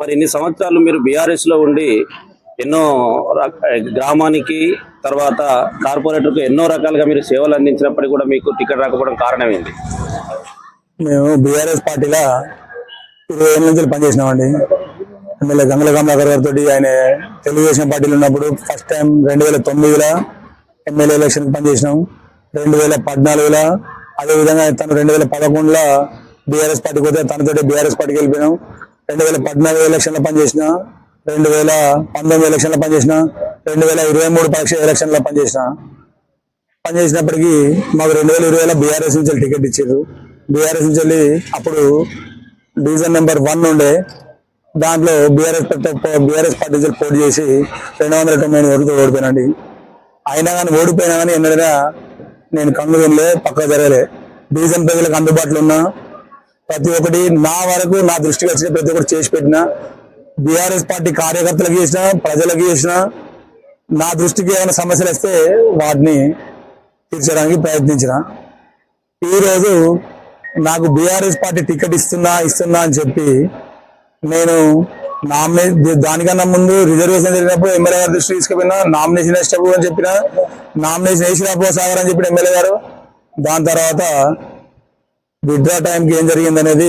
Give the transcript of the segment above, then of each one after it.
మరి ఇన్ని సంవత్సరాలు మీరు బీఆర్ఎస్లో ఉండి ఎన్నో గ్రామానికి తర్వాత కార్పొరేటర్కు ఎన్నో రకాలుగా మీరు సేవలు అందించినప్పటికీ కూడా మీకు టికెట్ రాకపోవడం కారణం ఏంటి మేము బీఆర్ఎస్ పార్టీలో ఇరవై ఏళ్ళ నుంచి పనిచేసినామండి ఎమ్మెల్యే గంగల కమలాకర్ గారితో ఆయన తెలుగుదేశం పార్టీలో ఉన్నప్పుడు ఫస్ట్ టైం రెండు వేల తొమ్మిదిలో ఎమ్మెల్యే ఎలక్షన్ పనిచేసినాం. రెండు వేల పద్నాలుగులో అదేవిధంగా తను రెండు వేల పదకొండులో బీఆర్ఎస్ పార్టీకి పోతే తనతోటి బీఆర్ఎస్ పార్టీకి వెళ్ళిపోయినాం. రెండు వేల పద్నాలుగు ఎలక్షన్లో పనిచేసిన రెండు వేల పంతొమ్మిది ఎలక్షన్లో పనిచేసిన రెండు వేల ఇరవై మూడు పరీక్ష ఎలక్షన్లో పనిచేసిన పనిచేసినప్పటికీ మాకు రెండు వేల ఇరవైలో బీఆర్ఎస్ నుంచి వెళ్ళి టికెట్ ఇచ్చారు బీఆర్ఎస్ నుంచి వెళ్ళి అప్పుడు డివిజన్ నెంబర్ వన్ ఉండే దాంట్లో బీఆర్ఎస్ బీఆర్ఎస్ పార్టీ నుంచి పోటీ చేసి రెండు వందల తొంభై ఎనిమిది ఓటుతో ఓడిపోయినండి. అయినా కానీ ఓడిపోయినా కానీ ఎన్నడైనా నేను కన్ను వినలే పక్క జరగలే. డివిజన్ ప్రజలకు అందుబాటులో ఉన్నా ప్రతి ఒక్కటి నా వరకు నా దృష్టికి వచ్చిన ప్రతి ఒక్కటి చేసి పెట్టిన బీఆర్ఎస్ పార్టీ కార్యకర్తలకు చేసిన ప్రజలకు చేసిన నా దృష్టికి ఏమైనా సమస్యలు వస్తే వాటిని తీర్చడానికి ప్రయత్నించిన. ఈరోజు నాకు బీఆర్ఎస్ పార్టీ టికెట్ ఇస్తున్నా ఇస్తున్నా అని చెప్పి నేను నామినే దానికన్నా ముందు రిజర్వేషన్ జరిగినప్పుడు ఎమ్మెల్యే గారి దృష్టి తీసుకుపోయినా నామినేషన్ వేసేటప్పుడు అని చెప్పిన నామినేషన్ వేసినప్పుడు సాగర్ అని చెప్పిన ఎమ్మెల్యే గారు దాని తర్వాత విత్డ్రా టైంకి ఏం జరిగింది అనేది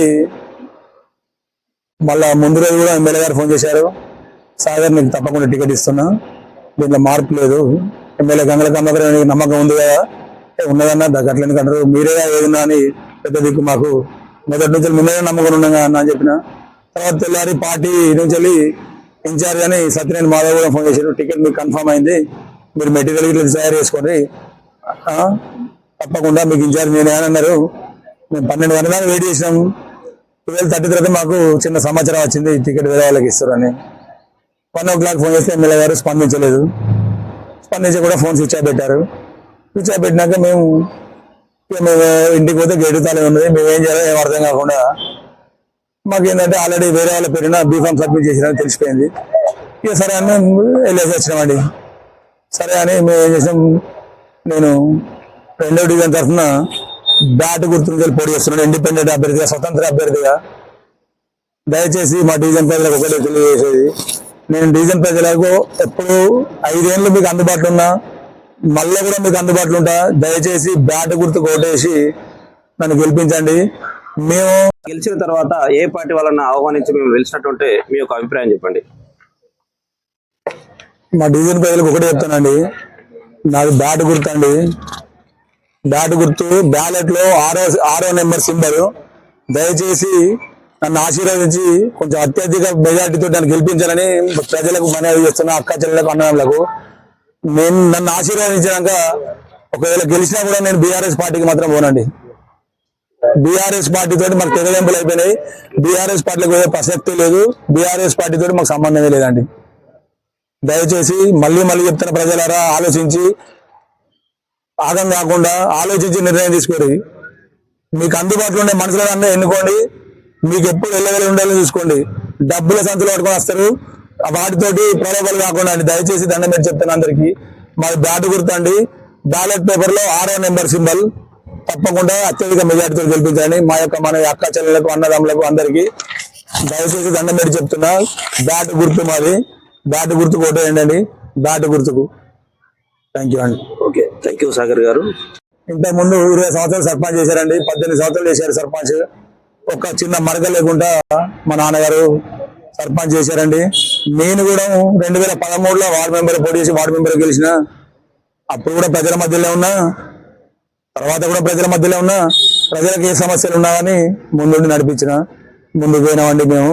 మళ్ళా ముందు రోజు కూడా ఎమ్మెల్యే గారు ఫోన్ చేశారు. సాగర్ నీకు తప్పకుండా టికెట్ ఇస్తున్నా. దీంట్లో మార్పు లేదు. ఎమ్మెల్యే గంగల కమ్మకరావు నమ్మకం ఉంది కదా. ఉన్నదన్నా దగ్గర ఎందుకంటారు మీరే ఏదన్నా అని పెద్ద దిక్కు మాకు. మొదటి నుంచి ముందుగా నమ్మకం ఉన్నాగా అన్న అని చెప్పిన. తర్వాత తెల్లారి పార్టీ నుంచి వెళ్ళి ఇన్ఛార్జ్ అని సత్యనారాయణ మాధవ్ కూడా ఫోన్ చేశారు. టికెట్ మీకు కన్ఫర్మ్ అయింది. మీరు మెటీరియల్ ఇట్లా తయారు చేసుకోండి. తప్పకుండా మీకు ఇన్ఛార్జ్ నేనే అని అన్నారు. మేము పన్నెండు గంటల దాకా వెయిట్ చేసినాం ట్వెల్వ్ థర్టీ తర్వాత మాకు చిన్న సమాచారం వచ్చింది టికెట్ వేరే వాళ్ళకి ఇస్తారని. వన్ ఓ క్లాక్ ఫోన్ చేస్తే ఎమ్మెల్యే గారు స్పందించలేదు. స్పందించి కూడా ఫోన్ స్విచ్ ఆఫ్ పెట్టారు. స్విచ్ ఆఫ్ పెట్టినాక మేము మేము ఇంటికి పోతే గేటు తాళం ఉన్నది మేము ఏం చేయాలో ఏం అర్థం కాకుండా మాకు ఏంటంటే ఆల్రెడీ వేరే వాళ్ళ పేరున బీఫామ్ సబ్మిట్ చేసినా తెలిసిపోయింది. ఇక సరే అని వెళ్ళేసి వచ్చినామండి. సరే అని మేము ఏం చేసాం నేను రెండో డివిజన్ తరఫున బ్యాట్ గుర్తు పోటీ చేస్తున్నాను ఇండిపెండెంట్ అభ్యర్థిగా స్వతంత్ర అభ్యర్థిగా. దయచేసి మా డివిజన్ ప్రజలకు ఒకటే తెలియజేసేది. నేను డివిజన్ ప్రజలకు ఎప్పుడు ఐదేళ్ళు మీకు అందుబాటులో ఉన్నా మళ్ళీ కూడా మీకు అందుబాటులో ఉంటా. దయచేసి బ్యాట్ గుర్తు కొట్టేసి నన్ను గెలిపించండి. మేము గెలిచిన తర్వాత ఏ పార్టీ వాళ్ళని ఆహ్వానించి మేము గెలిచినట్టుంటే మీ యొక్క అభిప్రాయం చెప్పండి. మా డివిజన్ ప్రజలకు ఒకటే చెప్తానండి. నాది బ్యాట్ గుర్తు అండి బ్యాట్ గుర్తు బ్యాలెట్లో ఆరో ఆరో నెంబర్ సింబల్. దయచేసి నన్ను ఆశీర్వదించి కొంచెం అత్యధిక మెజార్టీతో నన్ను గెలిపించాలని ప్రజలకు మనవి చేస్తున్నా అక్క చెల్లెలకు అన్నదమ్ములకు. నేను నన్ను ఆశీర్వదించినాక ఒకవేళ గెలిచినా కూడా నేను బీఆర్ఎస్ పార్టీకి మాత్రం పోనండి. బీఆర్ఎస్ పార్టీతో మాకు తెగదెంపులు అయిపోయినాయి. బీఆర్ఎస్ పార్టీకి పోయే ప్రసక్తి లేదు. బీఆర్ఎస్ పార్టీతో మాకు సంబంధమే లేదండి. దయచేసి మళ్ళీ మళ్ళీ చెప్తున్న ప్రజలారా ఆలోచించి ఆగం కాకుండా ఆలోచించి నిర్ణయం తీసుకోండి. మీకు అందుబాటులో ఉండే మనుషులన్నీ ఎన్నుకోండి. మీకు ఎప్పుడు వెళ్ళగలి ఉండాలని చూసుకోండి. డబ్బుల సంచులు పట్టుకొని వస్తారు. వాటితోటి ప్రలోభాలు కాకుండా అండి. దయచేసి దండం పెట్టి చెప్తాను అందరికీ. మాది బ్యాట్ గుర్తండి. బ్యాలెట్ పేపర్లో ఆరో నెంబర్ సింబల్. తప్పకుండా అత్యధిక మెజార్టీతో గెలిపించండి. మా యొక్క మన అక్క చెల్లెలకు అన్నదమ్ములకు అందరికీ దయచేసి దండం పెట్టి చెప్తున్నా. బ్యాట్ గుర్తు మాది. బ్యాట్ గుర్తు కొట్టేయండి బ్యాట్ గుర్తుకు. థ్యాంక్ యూ అండి. ఓకే సాగర్ గారు? ఇంతకు ముందు ఇరవై సంవత్సరాలు సర్పంచ్ చేశారండి పద్దెనిమిది సంవత్సరాలు చేశారు సర్పంచ్. ఒక చిన్న మరక లేకుండా మా నాన్నగారు సర్పంచ్ చేశారండి. నేను కూడా రెండు వేల పదమూడులో వార్డు మెంబర్ పోటీ చేసి వార్డు మెంబర్ గెలిచిన అప్పుడు కూడా ప్రజల మధ్యలో ఉన్నా తర్వాత కూడా ప్రజల మధ్యలో ఉన్నా ప్రజలకు ఏ సమస్యలు ఉన్నా కానీ ముందుండి నడిపించిన ముందుకు పోయినామండి మేము.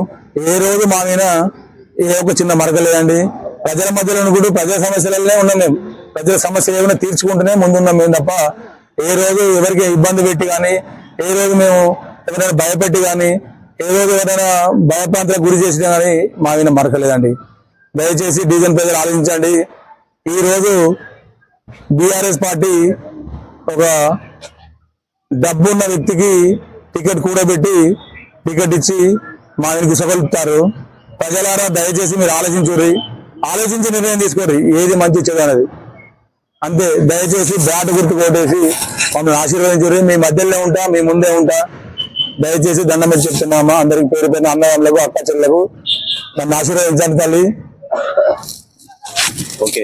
ఏ రోజు మా మీద ఏ ఒక చిన్న మరక లేదండి. ప్రజల మధ్యలో కూడా ప్రజల సమస్యలనే ఉన్నాం మేము. ప్రజల సమస్యలు ఏమైనా తీర్చుకుంటూనే ముందున్నాం మేము తప్ప ఏ రోజు ఎవరికి ఇబ్బంది పెట్టి కానీ ఏ రోజు మేము ఎవరైనా భయపెట్టి కానీ ఏ రోజు ఎవరైనా భయప్రాంతాలకు గురి చేసినా కానీ మా మీద మరకలేదండి. దయచేసి డీజన్ ప్రజలు ఆలోచించండి. ఈరోజు బీఆర్ఎస్ పార్టీ ఒక డబ్బు ఉన్న వ్యక్తికి టికెట్ కూడబెట్టి టికెట్ ఇచ్చి మా ఆయనకి సగలుపుతారు. ప్రజలారా దయచేసి మీరు ఆలోచించుర్రి. ఆలోచించి నిర్ణయం తీసుకోండి ఏది మంచి చెడు అనేది. అంతే దయచేసి బ్యాట్ గుర్తు కొట్టేసి మమ్మల్ని ఆశీర్వదించుర్రి మీ మధ్యలో ఉంటా మీ ముందే ఉంటా. దయచేసి దండం పెట్టి చెప్తున్నామా అందరికి పేరు పైన అన్నదమ్ములకు అక్క చెల్లెలకు నన్ను ఆశీర్వదించండి తల్లి. ఓకే.